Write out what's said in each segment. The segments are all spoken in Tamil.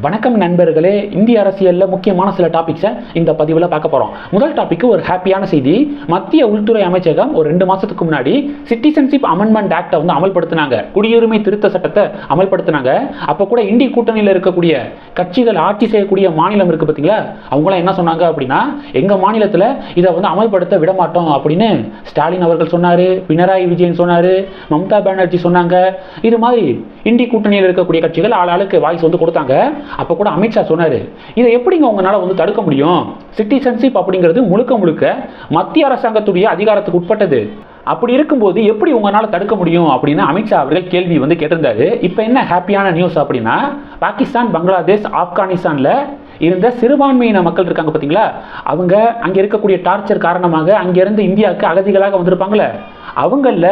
வணக்கம் நண்பர்களே இந்திய அரசியலில் முக்கியமான சில டாபிக்ஸை இந்த பதிவில் பார்க்க போகிறோம் முதல் டாபிக் ஒரு ஹாப்பியான செய்தி. மத்திய உள்துறை அமைச்சகம் ஒரு ரெண்டு மாதத்துக்கு முன்னாடி சிட்டிசன்ஷிப் அமெண்ட்மெண்ட் ஆக்டை வந்து அமல்படுத்தினாங்க. குடியுரிமை திருத்த சட்டத்தை அமல்படுத்தினாங்க. அப்போ கூட இந்திய கூட்டணியில் இருக்கக்கூடிய கட்சிகள் ஆட்சி செய்யக்கூடிய மாநிலம் இருக்குது பார்த்தீங்களா அவங்களாம் என்ன சொன்னாங்க அப்படின்னா எங்கள் மாநிலத்தில் இதை வந்து அமல்படுத்த விட மாட்டோம் அப்படின்னு ஸ்டாலின் அவர்கள் சொன்னார் பினராயி விஜயன் சொன்னார் மம்தா பானர்ஜி சொன்னாங்க. இது மாதிரி இந்திய கூட்டணியில் இருக்கக்கூடிய கட்சிகள் ஆள் ஆளுக்கு வாய்ஸ் வந்து கொடுத்தாங்க. அப்போ கூட அமித்ஷா சொன்னார் இதை எப்படிங்க உங்களால் வந்து தடுக்க முடியும்? சிட்டிசன்ஷிப் அப்படிங்கிறது முழுக்க முழுக்க மத்திய அரசாங்கத்துடைய அதிகாரத்துக்கு உட்பட்டது. அப்படி இருக்கும்போது எப்படி உங்களால் தடுக்க முடியும்? அப்படின்னு அமித்ஷா அவர்கள் கேள்வி வந்து கேட்டிருந்தாரு. இப்போ என்ன ஹாப்பியான நியூஸ் அப்படின்னா பாகிஸ்தான் பங்களாதேஷ் ஆப்கானிஸ்தானில் இருந்த சிறுபான்மையின மக்கள் இருக்காங்க பார்த்தீங்களா அவங்க அங்கே இருக்கக்கூடிய டார்ச்சர் காரணமாக அங்கேருந்து இந்தியாவுக்கு அகதிகளாக வந்திருப்பாங்களே அவங்களில்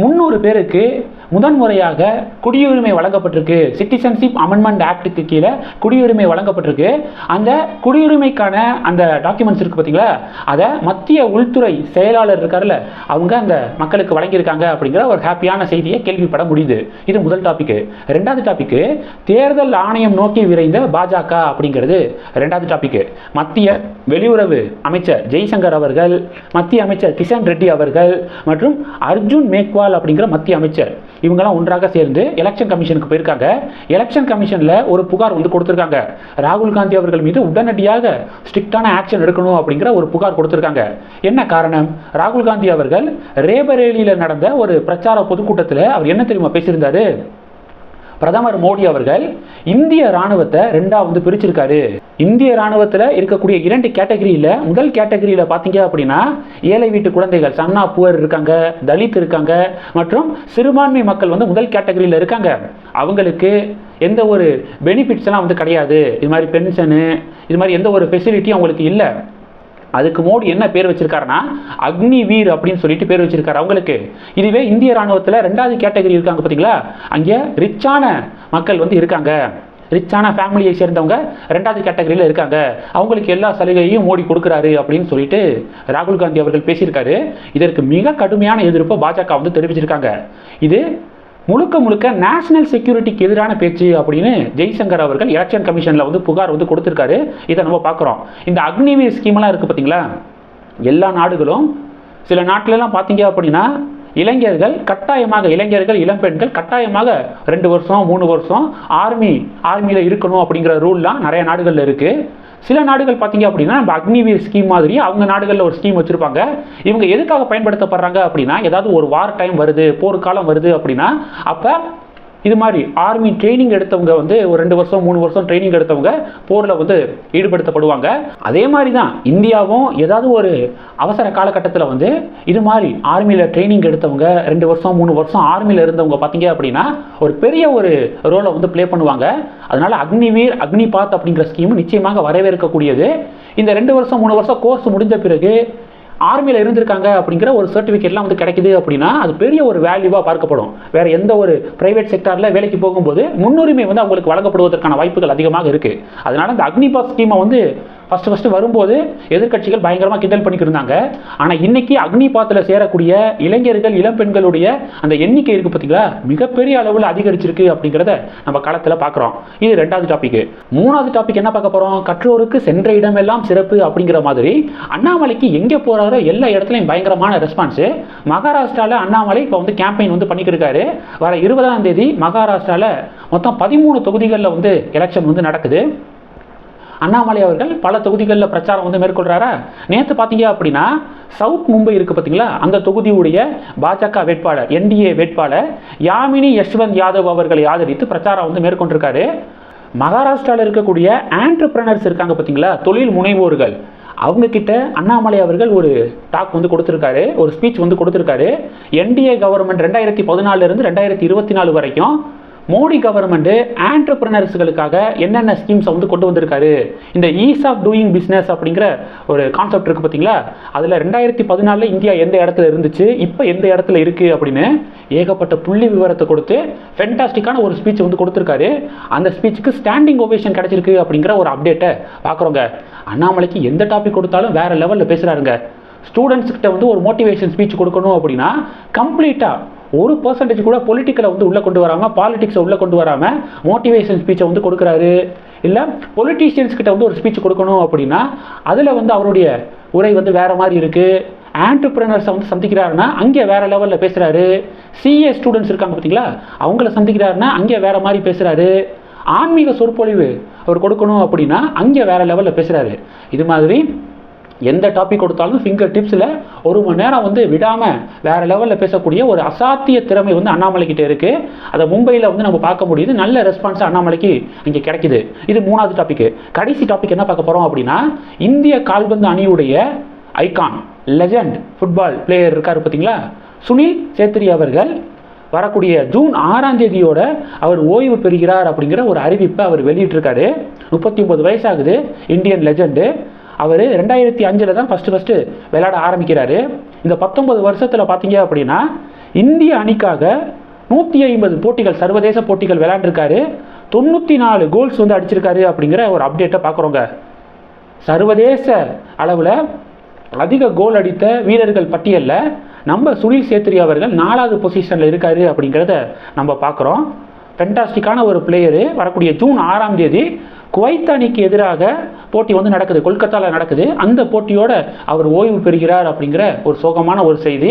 முந்நூறு பேருக்கு முதன்முறையாக குடியுரிமை வழங்கப்பட்டிருக்கு. சிட்டிசன்ஷிப் அமெண்ட்மெண்ட் ஆக்டுக்கு கீழே குடியுரிமை வழங்கப்பட்டிருக்கு. அந்த குடியுரிமைக்கான அந்த டாக்குமெண்ட்ஸ் இருக்குது பார்த்தீங்களா அதை மத்திய உள்துறை செயலாளர் இருக்கார்ல அவங்க அந்த மக்களுக்கு வழங்கியிருக்காங்க அப்படிங்கிற ஒரு ஹாப்பியான செய்தியை கேள்விப்பட முடியுது. இது முதல் டாபிக் ரெண்டாவது டாபிக் தேர்தல் ஆணையம் நோக்கி விரைந்த பாஜக அப்படிங்கிறது ரெண்டாவது டாபிக் மத்திய வெளியுறவு அமைச்சர் ஜெய்சங்கர் அவர்கள் மத்திய அமைச்சர் கிஷன் ரெட்டி அவர்கள் மற்றும் அர்ஜுன் மேக்வால் அப்படிங்கிற மத்திய அமைச்சர். இவங்கெல்லாம் ஒன்றாக சேர்ந்து எலெக்ஷன் கமிஷனுக்கு போயிருக்காங்க. எலெக்ஷன் கமிஷனில் ஒரு புகார் வந்து கொடுத்துருக்காங்க. ராகுல் காந்தி அவர்கள் மீது உடனடியாக ஸ்ட்ரிக்டான ஆக்ஷன் எடுக்கணும் அப்படிங்கிற ஒரு புகார் கொடுத்துருக்காங்க. என்ன காரணம்? ராகுல் காந்தி அவர்கள் ரேபரேலியில் நடந்த ஒரு பிரச்சார பொதுக்கூட்டத்தில் அவர் என்ன தெரியுமா பேசியிருந்தாரு? பிரதமர் மோடி அவர்கள் இந்திய ராணுவத்தை ரெண்டா வந்து பிரிச்சிருக்காரு. இந்திய ராணுவத்தில் இருக்கக்கூடிய இரண்டு கேட்டகரியில் முதல் கேட்டகரியில் பார்த்தீங்க அப்படின்னா ஏழை வீட்டு குழந்தைகள் சன்னா புவர் இருக்காங்க தலித் இருக்காங்க மற்றும் சிறுபான்மை மக்கள் வந்து முதல் கேட்டகரியில் இருக்காங்க. அவங்களுக்கு எந்த ஒரு பெனிஃபிட்ஸ் எல்லாம் வந்து கிடையாது. இது மாதிரி பென்ஷனு இது மாதிரி எந்த ஒரு ஃபெசிலிட்டியும் அவங்களுக்கு இல்லை. அதுக்கு மோடி என்ன பேர் வச்சிருக்காருன்னா அக்னி வீர் அப்படின்னு சொல்லிட்டு பேர் வச்சிருக்காரு அவங்களுக்கு. இதுவே இந்திய ராணுவத்தில் ரெண்டாவது கேட்டகரி இருக்காங்க பார்த்தீங்களா அங்கே ரிச்சான மக்கள் வந்து இருக்காங்க. ரிச்சான ஃபேமிலியை சேர்ந்தவங்க ரெண்டாவது கேட்டகரியில் இருக்காங்க. அவங்களுக்கு எல்லா சலுகையும் மோடி கொடுக்குறாரு அப்படின்னு சொல்லிட்டு ராகுல் காந்தி அவர்கள் பேசியிருக்காரு. இதற்கு மிக கடுமையான எதிர்ப்பை பாஜக வந்து தெரிவிச்சிருக்காங்க. இது முழுக்க முழுக்க நேஷனல் செக்யூரிட்டிக்கு எதிரான பேச்சு அப்படின்னு ஜெய்சங்கர் அவர்கள் எலெக்ஷன் கமிஷனில் வந்து புகார் வந்து கொடுத்துருக்காரு. இதை நம்ம பார்க்குறோம். இந்த அக்னிவீர் ஸ்கீம்லாம் இருக்குது பார்த்தீங்களா எல்லா நாடுகளும் சில நாட்டிலலாம் பார்த்தீங்க அப்படின்னா இளைஞர்கள் கட்டாயமாக இளைஞர்கள் இளம்பெண்கள் கட்டாயமாக ரெண்டு வருஷம் மூணு வருஷம் ஆர்மி ஆர்மியில் இருக்கணும் அப்படிங்கிற ரூல்லாம் நிறைய நாடுகளில் இருக்குது சில நாடுகள் பார்த்தீங்க அப்படின்னா நம்ம அக்னிவீர் ஸ்கீம் மாதிரி அவங்க நாடுகளில் ஒரு ஸ்கீம் வச்சுருப்பாங்க. இவங்க எதுக்காக பயன்படுத்தப்படுறாங்க அப்படின்னா ஏதாவது ஒரு வார் டைம் வருது போர்க்காலம் வருது அப்படின்னா அப்போ இது மாதிரி ஆர்மி ட்ரைனிங் எடுத்தவங்க வந்து ஒரு ரெண்டு வருஷம் மூணு வருஷம் ட்ரைனிங் எடுத்தவங்க போரில் வந்து ஈடுபடுத்தப்படுவாங்க. அதே மாதிரி தான் இந்தியாவும் ஏதாவது ஒரு அவசர காலகட்டத்தில் வந்து இது மாதிரி ஆர்மியில் ட்ரைனிங் எடுத்தவங்க ரெண்டு வருஷம் மூணு வருஷம் ஆர்மியில் இருந்தவங்க பார்த்தீங்க அப்படின்னா ஒரு பெரிய ஒரு ரோலை வந்து ப்ளே பண்ணுவாங்க. அதனால் அக்னிவீர் அக்னிபாத் அப்படிங்கிற ஸ்கீம் நிச்சயமாக வரவேற்கக்கூடியது. இந்த ரெண்டு வருஷம் மூணு வருஷம் கோர்ஸ் முடிஞ்ச பிறகு ஆர்மியில் இருந்திருக்காங்க அப்படிங்கிற ஒரு சர்டிஃபிகேட்லாம் வந்து கிடைக்குது அப்படின்னா அது பெரிய ஒரு வேல்யூவாக பார்க்கப்படும். வேறு எந்த ஒரு ப்ரைவேட் செக்டாரில் வேலைக்கு போகும்போது முன்னுரிமை வந்து அவங்களுக்கு வழங்கப்படுவதற்கான வாய்ப்புகள் அதிகமாக இருக்குது அதனால் இந்த அக்னிபாஸ் ஸ்கீமை வந்து ஃபஸ்ட்டு ஃபஸ்ட்டு வரும்போது எதிர்க்கட்சிகள் பயங்கரமாக கிண்டல் பண்ணிக்கிட்டு இருந்தாங்க ஆனால் இன்னைக்கு அக்னிபாத்தில் சேரக்கூடிய இளைஞர்கள் இளம்பெண்களுடைய அந்த எண்ணிக்கை இருக்குது பார்த்தீங்களா மிகப்பெரிய அளவில் அதிகரிச்சிருக்கு அப்படிங்கிறத நம்ம காலத்தில் பார்க்குறோம் இது ரெண்டாவது டாபிக் மூணாவது டாபிக் என்ன பார்க்க போகிறோம் கற்றோருக்கு சென்ற இடமெல்லாம் சிறப்பு அப்படிங்கிற மாதிரி அண்ணாமலைக்கு எங்கே போகிறாரோ எல்லா இடத்துலையும் பயங்கரமான ரெஸ்பான்ஸு மகாராஷ்டிராவில் அண்ணாமலை இப்போ வந்து கேம்பெயின் வந்து பண்ணிக்கிட்டு இருக்காரு. வர இருபதாம் தேதி மகாராஷ்டிராவில் மொத்தம் பதிமூணு தொகுதிகளில் வந்து எலெக்ஷன் வந்து நடக்குது. அண்ணாமலை அவர்கள் பல தொகுதிகளில் பிரச்சாரம் வந்து மேற்கொள்கிறாரா நேற்று பார்த்தீங்க அப்படின்னா சவுத் மும்பை இருக்குது பார்த்தீங்களா அந்த தொகுதியுடைய பாஜக வேட்பாளர் என்டிஏ வேட்பாளர் யாமினி யஷ்வந்த் யாதவ் அவர்களை ஆதரித்து பிரச்சாரம் வந்து மேற்கொண்டிருக்காரு. மகாராஷ்டிராவில் இருக்கக்கூடிய ஆண்டர்பிரனர்ஸ் இருக்காங்க பார்த்தீங்களா தொழில் முனைவோர்கள். அவங்கக்கிட்ட அண்ணாமலை அவர்கள் ஒரு டாக் வந்து கொடுத்துருக்காரு ஒரு ஸ்பீச் வந்து கொடுத்துருக்காரு. என்டிஏ கவர்மெண்ட் ரெண்டாயிரத்தி பதினாலிருந்து ரெண்டாயிரத்தி இருபத்தி நாலு வரைக்கும் மோடி கவர்மெண்ட்டு ஆண்டர்பிரினர்ஸ்களுக்காக என்னென்ன ஸ்கீம்ஸை வந்து கொண்டு வந்திருக்காரு? இந்த ஈஸ் ஆஃப் டூயிங் பிஸ்னஸ் அப்படிங்கிற ஒரு கான்செப்ட் இருக்குது பார்த்தீங்களா அதில் ரெண்டாயிரத்தி பதினாலில் இந்தியா எந்த இடத்துல இருந்துச்சு? இப்போ எந்த இடத்துல இருக்குது அப்படின்னு ஏகப்பட்ட புள்ளி விவரத்தை கொடுத்து ஃபென்டாஸ்டிக்கான ஒரு ஸ்பீச் வந்து கொடுத்துருக்காரு. அந்த ஸ்பீச்சுக்கு ஸ்டாண்டிங் ஓவேஷன் கிடச்சிருக்கு அப்படிங்கிற ஒரு அப்டேட்டை பார்க்குறோங்க அண்ணாமலைக்கு எந்த டாபிக் கொடுத்தாலும் வேறு லெவலில் பேசுகிறாருங்க ஸ்டூடெண்ட்ஸ்கிட்ட வந்து ஒரு மோட்டிவேஷன் ஸ்பீச் கொடுக்கணும் அப்படின்னா கம்ப்ளீட்டாக ஒரு பர்சன்டேஜ் கூட பொலிட்டிக்கலை வந்து உள்ளே கொண்டு வராமல் பாலிடிக்ஸை உள்ளே கொண்டு வராமல் மோட்டிவேஷன் ஸ்பீச்சை வந்து கொடுக்குறாரு. இல்லை பொலிட்டீஷியன்ஸ் கிட்ட வந்து ஒரு ஸ்பீச் கொடுக்கணும் அப்படின்னா அதில் வந்து அவருடைய உரை வந்து வேறு மாதிரி இருக்குது ஆண்டர்பிரினர்ஸை வந்து சந்திக்கிறாருன்னா அங்கே வேறு லெவலில் பேசுகிறாரு சிஏ ஸ்டூடெண்ட்ஸ் இருக்காங்க பார்த்தீங்களா? அவங்கள சந்திக்கிறாருன்னா அங்கே வேறு மாதிரி பேசுகிறாரு ஆன்மீக சொற்பொழிவு அவர் கொடுக்கணும் அப்படின்னா அங்கே வேறு லெவலில் பேசுகிறாரு இது மாதிரி எந்த டாபிக் கொடுத்தாலும் ஃபிங்கர் டிப்ஸில் ஒரு மணி நேரம் வந்து விடாமல் வேற லெவலில் பேசக்கூடிய ஒரு அசாத்திய திறமை வந்து அண்ணாமலைக்கிட்ட இருக்குது அதை மும்பையில் வந்து நம்ம பார்க்க முடியுது. நல்ல ரெஸ்பான்ஸ் அண்ணாமலைக்கு இங்கே கிடைக்குது. இது மூணாவது டாபிக் கடைசி டாபிக் என்ன பார்க்க போகிறோம் அப்படின்னா இந்திய கால்பந்து அணியுடைய ஐகான் லெஜண்ட் ஃபுட்பால் பிளேயர் இருக்கார் பார்த்தீங்களா? சுனில் சேத்ரி அவர்கள் வரக்கூடிய ஜூன் ஆறாம் தேதியோட அவர் ஓய்வு பெறுகிறார் அப்படிங்கிற ஒரு அறிவிப்பை அவர் வெளியிட்டிருக்காரு. முப்பத்தி ஒன்பது வயசாகுது. இந்தியன் லெஜண்டு அவர் ரெண்டாயிரத்தி அஞ்சில் தான் ஃபஸ்ட்டு ஃபஸ்ட்டு விளையாட ஆரம்பிக்கிறாரு. இந்த பத்தொன்பது வருஷத்தில் பார்த்தீங்க அப்படின்னா இந்திய அணிக்காக நூற்றி ஐம்பது போட்டிகள் சர்வதேச போட்டிகள் விளையாண்டுருக்காரு. தொண்ணூற்றி நாலு கோல்ஸ் வந்து அடிச்சிருக்காரு அப்படிங்கிற ஒரு அப்டேட்டை பார்க்குறோங்க சர்வதேச அளவில் அதிக கோல் அடித்த வீரர்கள் பட்டியலில் நம்ம சுனில் சேத்ரி அவர்கள் நாலாவது பொசிஷனில் இருக்காரு அப்படிங்கிறத நம்ம பார்க்குறோம் ஃபென்டாஸ்டிக்கான ஒரு பிளேயரு வரக்கூடிய ஜூன் ஆறாம் தேதி குவைத் அணிக்கு எதிராக போட்டி வந்து நடக்குது. கொல்கத்தாவில் நடக்குது. அந்த போட்டியோட அவர் ஓய்வு பெறுகிறார் அப்படிங்கிற ஒரு சோகமான ஒரு செய்தி.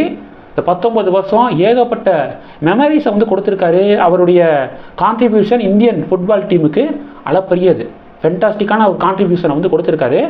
இந்த பத்தொன்பது வருஷம் ஏகப்பட்ட மெமரிஸை வந்து கொடுத்துருக்காரு. அவருடைய கான்ட்ரிபியூஷன் இந்தியன் ஃபுட்பால் டீமுக்கு அளப்பரியது. ஃபென்டாஸ்டிக்கான ஒரு கான்ட்ரிபியூஷனை வந்து கொடுத்துருக்காரு.